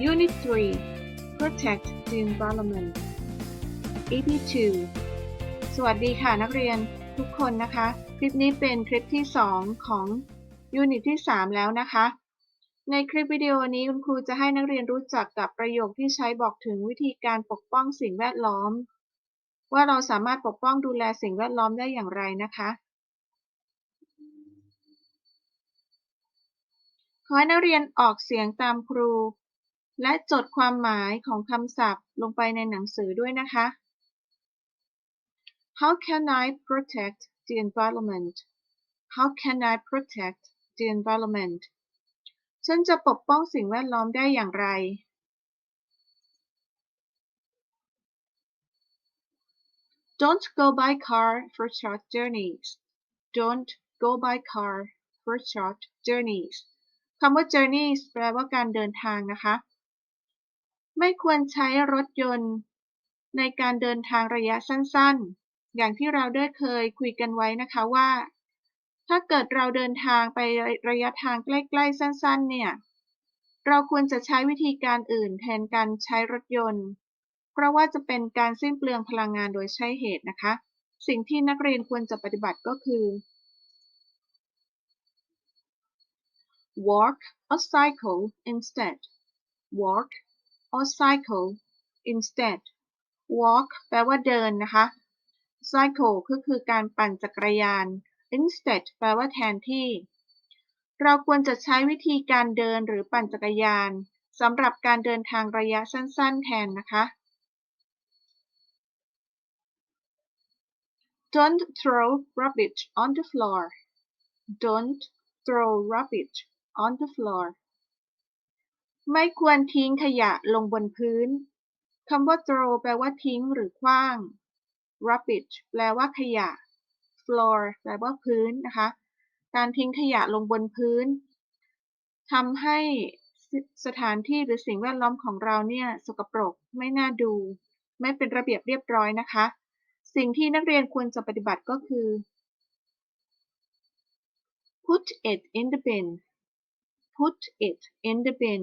Unit 3 Protect the Environment EP 2สวัสดีค่ะนักเรียนทุกคนนะคะ คลิปนี้เป็นคลิปที่ 2 ของ Unit ที่ 3 แล้วนะคะ ในคลิปวิดีโอนี้คุณครูจะให้นักเรียนรู้จักกับประโยคที่ใช้บอกถึงวิธีการปกป้องสิ่งแวดล้อม ว่าเราสามารถปกป้องดูแลสิ่งแวดล้อมได้อย่างไรนะคะขอให้นักเรียนออกเสียงตามครู และจดความหมายของคำศัพท์ลงไปในหนังสือด้วยนะคะ How can I protect the environment? How can I protect the environment? ฉันจะปกป้องสิ่งแวดล้อมได้อย่างไร Don't go by car for short journeys. Don't go by car for short journeys. คำว่า journeys แปลว่าการเดินทางนะคะ ไม่ควรใช้รถยนต์ในการเดินทางระยะสั้นๆ อย่างที่เราได้เคยคุยกันไว้นะคะว่า ถ้าเกิดเราเดินทางไประยะทางใกล้ๆ สั้น ๆ เนี่ย เราควรจะใช้วิธีการอื่นแทนการใช้รถยนต์ เพราะว่าจะเป็นการสิ้นเปลืองพลังงานโดยใช่เหตุนะคะ สิ่งที่นักเรียนควรจะปฏิบัติก็คือ walk or cycle instead walk or cycle instead walk แปลว่าเดินนะคะ cycle ก็คือการปั่นจักรยาน instead แปลว่าแทนที่ เราควรจะใช้วิธีการเดินหรือปั่นจักรยานสำหรับการเดินทางระยะสั้น ๆ แทนนะคะ Don't throw rubbish on the floor. Don't throw rubbish on the floor. ไม่ควรทิ้งขยะลงบนพื้น คำว่า throw แปลว่าทิ้งหรือขว้าง rubbish แปลว่าขยะ floor แปลว่าพื้นนะคะ การทิ้งขยะลงบนพื้นทำให้สถานที่หรือสิ่งแวดล้อมของเราเนี่ยสกปรกไม่น่าดู ไม่เป็นระเบียบเรียบร้อยนะคะ สิ่งที่นักเรียนควรจะปฏิบัติก็คือ put it in the bin put it in the bin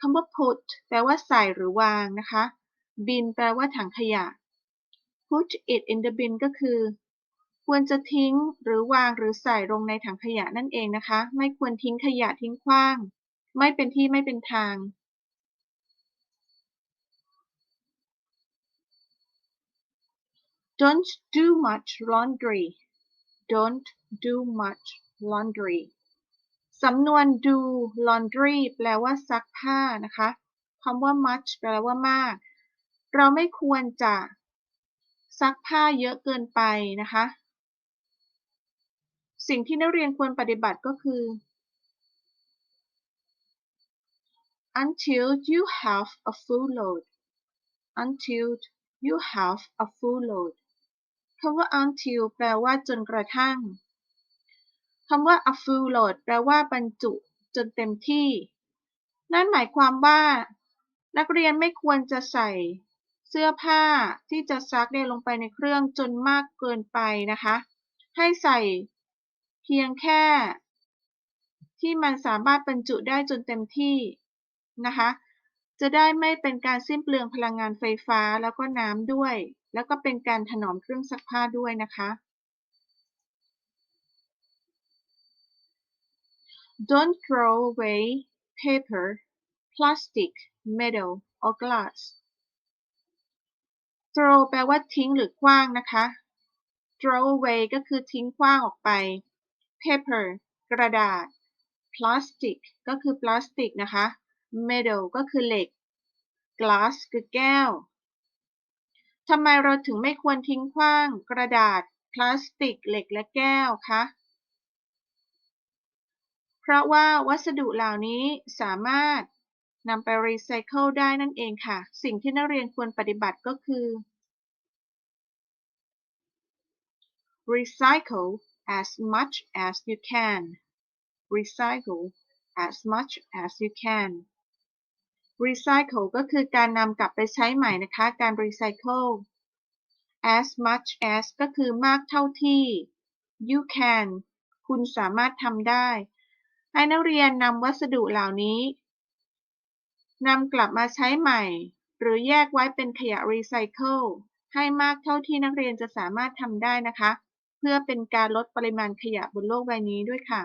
คำว่า put แปลว่าใส่หรือวางนะคะ bin แปลว่าถังขยะ put it in the bin ก็คือ ควรจะทิ้งหรือวางหรือใส่ลงในถังขยะนั่นเองนะคะ ไม่ควรทิ้งขยะทิ้งขว้าง ไม่เป็นที่ไม่เป็นทาง Don't do much laundry. Don't do much laundry. สำนวน do laundry แปลว่าซักผ้านะคะคำว่า much แปลว่ามาก เราไม่ควรจะซักผ้าเยอะเกินไปนะคะ สิ่งที่นักเรียนควรปฏิบัติก็คือ until you have a full load until you have a full load คำว่า until แปลว่าจนกระทั่ง คำว่า a full load แปลว่าบรรจุจนเต็มที่ นั่นหมายความว่า นักเรียนไม่ควรจะใส่เสื้อผ้าที่จะซักเนี่ยลงไปในเครื่องจนมากเกินไปนะคะ ให้ใส่เพียงแค่ ที่มันสามารถบรรจุได้จนเต็มที่นะคะ จะได้ไม่เป็นการสิ้นเปลืองพลังงานไฟฟ้าแล้วก็น้ำด้วย แล้วก็เป็นการถนอมเครื่องซักผ้าด้วยนะคะ Don't throw away paper, plastic, metal or glass. throw แปลว่าทิ้งหรือขว้างนะคะ throw away ก็คือทิ้งขว้างออกไป paper กระดาษ plastic ก็คือพลาสติกนะคะ metal ก็คือเหล็ก glass คือแก้วทำไมเราถึงไม่ควรทิ้งขว้าง กระดาษ พลาสติก เหล็กและแก้วคะ เพราะว่าวัสดุเหล่านี้สามารถนำไปรีไซเคิลได้นั่นเองค่ะ สิ่งที่นักเรียนควรปฏิบัติก็คือ recycle as much as you can recycle as much as you can recycle ก็คือการนำกลับไปใช้ใหม่นะคะ การ recycle as much as ก็คือมากเท่าที่ you can คุณสามารถทำได้ ให้นักเรียนนำวัสดุเหล่านี้นำกลับมาใช้ใหม่ หรือแยกไว้เป็นขยะรีไซเคิลให้มากเท่าที่นักเรียนจะสามารถทำได้นะคะ เพื่อเป็นการลดปริมาณขยะบนโลกใบนี้ด้วยค่ะ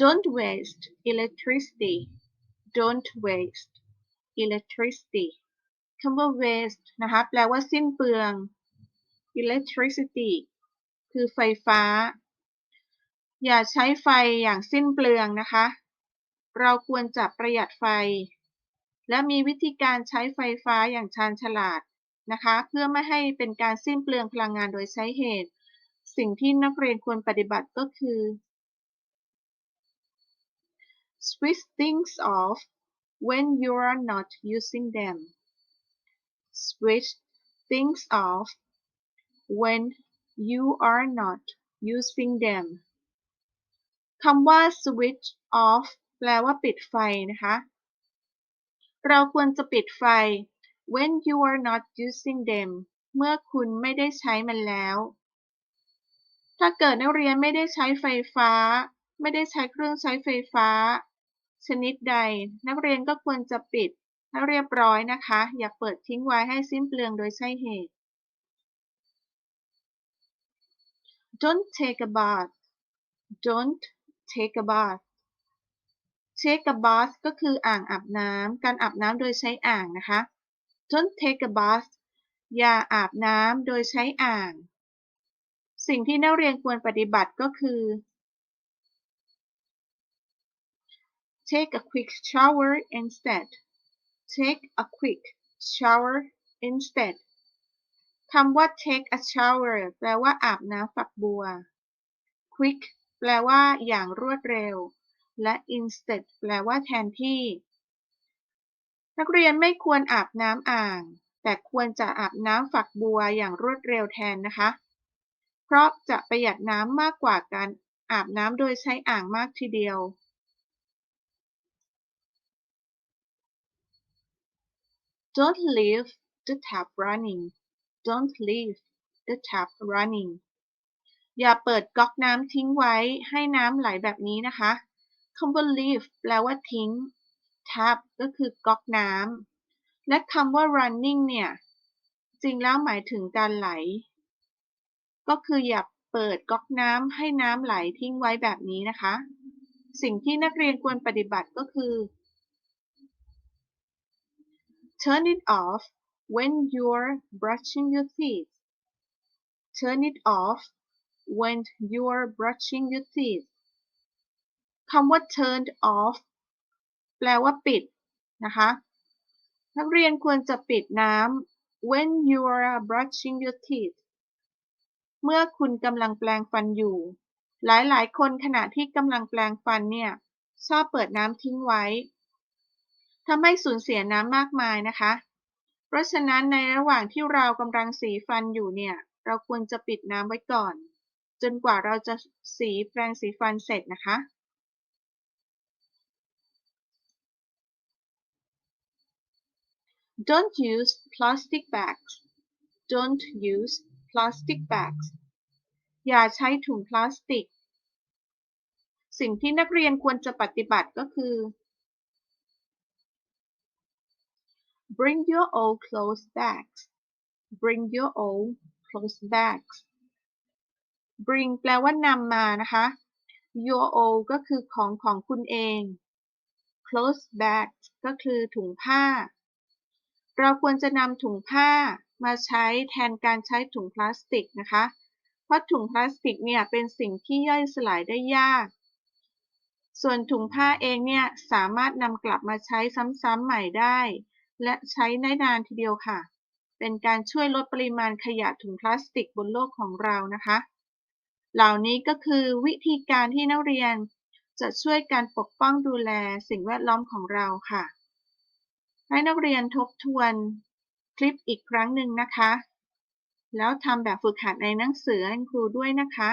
Don't waste electricity Don't waste electricity คำว่า waste นะคะแปลว่าสิ้นเปลือง electricity คือไฟฟ้า อย่าใช้ไฟอย่างสิ้นเปลืองนะคะ เราควรจะประหยัดไฟ และมีวิธีการใช้ไฟฟ้าอย่างชาญฉลาดนะคะ เพื่อไม่ให้เป็นการสิ้นเปลืองพลังงานโดยใช้เหตุ สิ่งที่นักเรียนควรปฏิบัติก็คือ switch things off when you are not using them switch things off when you are not using them คำว่า switch off แปลว่าปิดไฟนะคะ เราควรจะปิดไฟ when you are not using them เมื่อคุณไม่ได้ใช้มันแล้ว ถ้าเกิดนักเรียนไม่ได้ใช้ไฟฟ้า ไม่ได้ใช้เครื่องใช้ไฟฟ้า ชนิดใด นักเรียนก็ควรจะปิดให้เรียบร้อยนะคะ อย่าเปิดทิ้งไว้ให้สิ้นเปลืองโดยใช่เหตุ Don't take a bath Don't take a bath take a bath ก็คืออ่างอาบน้ำการอาบน้ำโดยใช้อ่างนะคะ Don't take a bath อย่าอาบน้ำโดยใช้อ่าง สิ่งที่นักเรียนควรปฏิบัติก็คือ take a quick shower instead take a quick shower instead คำว่า take a shower แปลว่าอาบน้ำฝักบัว quick แปลว่า อย่างรวดเร็ว และ instead แปลว่าแทนที่ นักเรียนไม่ควรอาบน้ำอ่าง แต่ควรจะอาบน้ำฝักบัวอย่างรวดเร็วแทนนะคะ เพราะจะประหยัดน้ำมากกว่าการอาบน้ำโดยใช้อ่างมากทีเดียว Don't leave the tap running Don't leave the tap running อย่าเปิดก๊อกน้ำทิ้งไว้ให้น้ำไหลแบบนี้นะคะคำว่า leave แปลว่าทิ้ง tap ก็คือก๊อกน้ำและคำว่า running เนี่ย จริงแล้วหมายถึงการไหล ก็คืออย่าเปิดก๊อกน้ำให้น้ำไหลทิ้งไว้แบบนี้นะคะ สิ่งที่นักเรียนควรปฏิบัติก็คือ turn it off when you're brushing your teeth turn it off when you're brushing your teeth คำว่า turned off แปลว่าปิดนะคะ นักเรียนควรจะปิดน้ำ when you're brushing your teeth เมื่อคุณกำลังแปลงฟันอยู่ หลายๆ คนขณะที่กำลังแปลงฟันเนี่ย ชอบเปิดน้ำทิ้งไว้ทำให้สูญเสียน้ำมากมายนะคะ เพราะฉะนั้นในระหว่างที่เรากำลังสีฟันอยู่เนี่ย เราควรจะปิดน้ำไว้ก่อน จนกว่าเราจะสีแปรงสีฟันเสร็จนะคะ Don't use plastic bags Don't use plastic bags อย่าใช้ถุงพลาสติก สิ่งที่นักเรียนควรจะปฏิบัติก็คือ bring your own clothes bags bring your own clothes bags bring แปลว่านำมานะคะ your own ก็คือของของคุณเอง clothes bag ก็คือถุงผ้า เราควรจะนำถุงผ้ามาใช้แทนการใช้ถุงพลาสติกนะคะ เพราะถุงพลาสติกเนี่ยเป็นสิ่งที่ย่อยสลายได้ยาก ส่วนถุงผ้าเองเนี่ยสามารถนำกลับมาใช้ซ้ำๆใหม่ได้ และใช้ได้นานทีเดียวค่ะ เป็นการช่วยลดปริมาณขยะถุงพลาสติกบนโลกของเรานะคะ เหล่านี้ก็คือวิธีการที่นักเรียนจะช่วยการปกป้องดูแลสิ่งแวดล้อมของเราค่ะ ให้นักเรียนทบทวนคลิปอีกครั้งหนึ่งนะคะ แล้วทำแบบฝึกหัดในหนังสือให้ครูด้วยนะคะ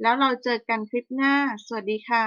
แล้วเราเจอกันคลิปหน้า สวัสดีค่ะ